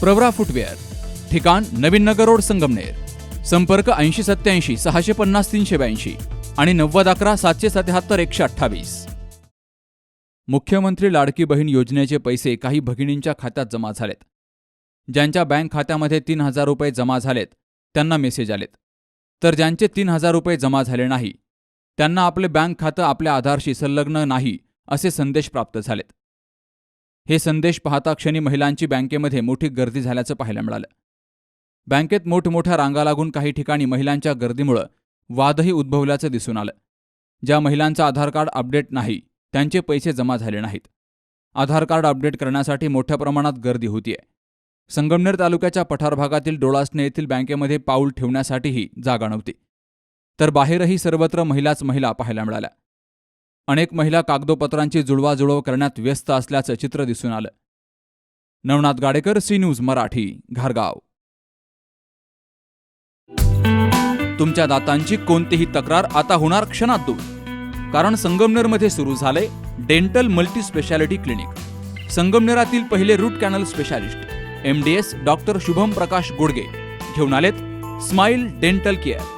Pravara footwear ठिकाण नवीन नगर road Sangamner संपर्क ऐंशी सत्याऐंशी सहाशे पन्नास तीनशे ब्याऐंशी आणि नव्वद अकरा सातशे सत्याहत्तर एकशे अठ्ठावीस. मुख्यमंत्री लाडकी बहीण योजनेचे पैसे काही भगिनींच्या खात्यात जमा झालेत. ज्यांच्या बँक खात्यामध्ये तीन हजार रुपये जमा झालेत त्यांना मेसेज आलेत. तर ज्यांचे तीन हजार रुपये जमा झाले नाही त्यांना आपले बँक खातं आपल्या आधारशी संलग्न नाही असे संदेश प्राप्त झालेत. हे संदेश पाहता क्षणी महिलांची बँकेमध्ये मोठी गर्दी झाल्याचं पाहायला मिळालं. बँकेत मोठमोठ्या रांगा लागून काही ठिकाणी महिलांच्या गर्दीमुळं वादही उद्भवल्याचं दिसून आलं. ज्या महिलांचं आधार कार्ड अपडेट नाही त्यांचे पैसे जमा झाले नाहीत. आधार कार्ड अपडेट करण्यासाठी मोठ्या प्रमाणात गर्दी होतीये. संगमनेर तालुक्याच्या पठार भागातील डोळासने येथील बँकेमध्ये पाऊल ठेवण्यासाठीही जागा नव्हती. तर बाहेरही सर्वत्र महिलाच महिला पाहायला मिळाल्या. अनेक महिला कागदोपत्रांची जुळवाजुळव करण्यात व्यस्त असल्याचं चित्र दिसून आलं. नवनाथ गाडेकर सी न्यूज मराठी घारगाव. तुमच्या दातांची कोणतीही तक्रार आता होणार क्षणात दूर. कारण संगमनेरमध्ये सुरू झाले डेंटल मल्टी स्पेशालिटी क्लिनिक. संगमनेरातील पहिले root canal specialist M D S doctor Shubham Prakash Gudge. घेऊन आलेत स्माइल डेंटल केअर.